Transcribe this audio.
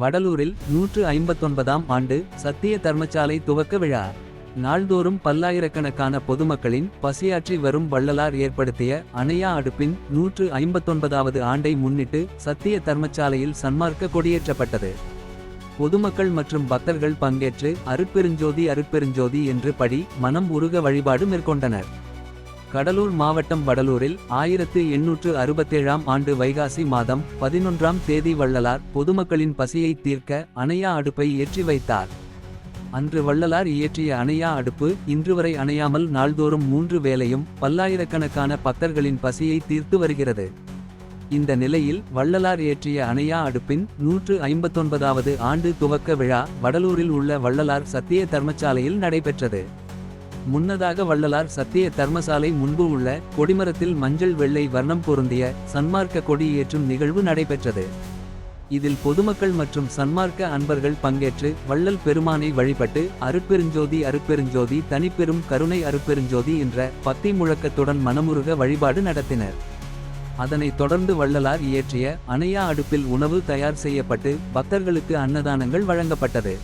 வடலூரில் நூற்று ஐம்பத்தொன்பதாம் ஆண்டு சத்திய தர்மசாலை துவக்க விழா. நாள்தோறும் பல்லாயிரக்கணக்கான பொதுமக்களின் பசியாற்றி வரும் வள்ளலார் ஏற்படுத்திய அணையா அடுப்பின் நூற்று ஐம்பத்தொன்பதாவது ஆண்டை முன்னிட்டு சத்திய தர்மசாலையில் சன்மார்க்க கொடியேற்றப்பட்டது. பொதுமக்கள் மற்றும் பக்தர்கள் பங்கேற்று அருட்பெருஞ்சோதி அருட்பெருஞ்சோதி என்று படி மனம் உருக வழிபாடு மேற்கொண்டனர். கடலூர் மாவட்டம் வடலூரில் ஆயிரத்து எண்ணூற்று அறுபத்தேழாம் ஆண்டு வைகாசி மாதம் பதினொன்றாம் தேதி வள்ளலார் பொதுமக்களின் பசியை தீர்க்க அணையா அடுப்பை ஏற்றி வைத்தார். அன்று வள்ளலார் இயற்றிய அணையா அடுப்பு இன்று வரை அணையாமல் நாள்தோறும் மூன்று வேளையும் பல்லாயிரக்கணக்கான பக்தர்களின் பசியை தீர்த்து வருகிறது. இந்த நிலையில் வள்ளலார் ஏற்றிய அணையா அடுப்பின் நூற்று ஐம்பத்தொன்பதாவது ஆண்டு துவக்க விழா வடலூரில் உள்ள வள்ளலார் சத்திய தர்மசாலையில் நடைபெற்றது. முன்னதாக வள்ளலார் சத்திய தர்மசாலை முன்பு உள்ள கொடிமரத்தில் மஞ்சள் வெள்ளை வர்ணம் பொருந்திய சன்மார்க்க கொடி ஏற்றும் நிகழ்வு நடைபெற்றது. இதில் பொதுமக்கள் மற்றும் சன்மார்க்க அன்பர்கள் பங்கேற்று வள்ளல் பெருமானை வழிபட்டு அருட்பெருஞ்சோதி அருட்பெருஞ்சோதி தனிப்பெரும் கருணை அருட்பெருஞ்சோதி என்ற பத்தி முழக்கத்துடன் மனமுருக வழிபாடு நடத்தினர். அதனைத் தொடர்ந்து வள்ளலார் இயற்றிய அணையா அடுப்பில் உணவு தயார் செய்யப்பட்டு பக்தர்களுக்கு அன்னதானங்கள் வழங்கப்பட்டது.